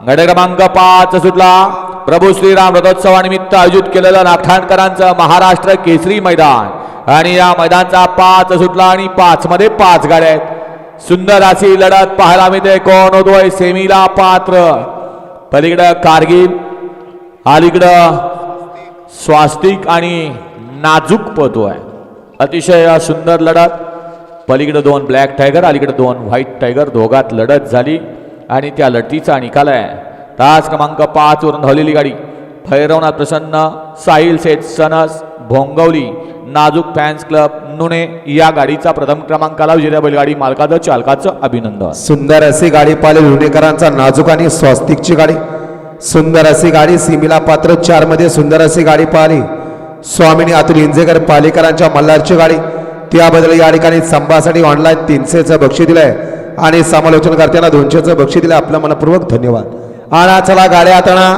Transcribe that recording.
गड क्रमांक पाच सुटला. प्रभू श्रीराम रथोत्सवानिमित्त आयोजित केलेलं नागठाणकरांचं महाराष्ट्र केसरी मैदान. आणि या मैदानचा पाच सुटला आणि पाच मध्ये पाच गाड्या आहेत. सुंदर अशी लढत पाहायला मिळते. कोण होतोय सेमीला पात्र. पलीकडं कारगिल अलीकडं स्वास्तिक आणि नाजूक पतोय अतिशय सुंदर लढत. पलीकडे दोन ब्लॅक टायगर अलीकडे दोन व्हाईट टायगर. दोघात लढत झाली. आणि त्या लढतीचा निकाल आहे. तास क्रमांक पाचवरून धावलेली गाडी. भैरवनाथ प्रसन्न साहिल सेठ सनस भोंगवली नाजूक फॅन्स क्लब नुणे या गाडीचा प्रथम क्रमांकाला विजेत्या बैलगाडी मालकाचं चालकाचं अभिनंदन. सुंदर अशी गाडी पाहिली लुणेकरांचा नाजूक आणि स्वस्तिकची गाडी. सुंदर अशी गाडी सिमिला पात्र चारमध्ये सुंदर अशी गाडी पाहिली स्वामिनी अतुल इंजेकर पालेकरांच्या मल्हारची गाडी. त्याबद्दल या ठिकाणी संभासाठी ऑनलाईन तीनशेचं बक्षीस दिलंय. आणि समालोचन करताना दोनशेचं बक्षी दिलं. आपलं मनपूर्वक धन्यवाद. आणि चला गाड्या आताना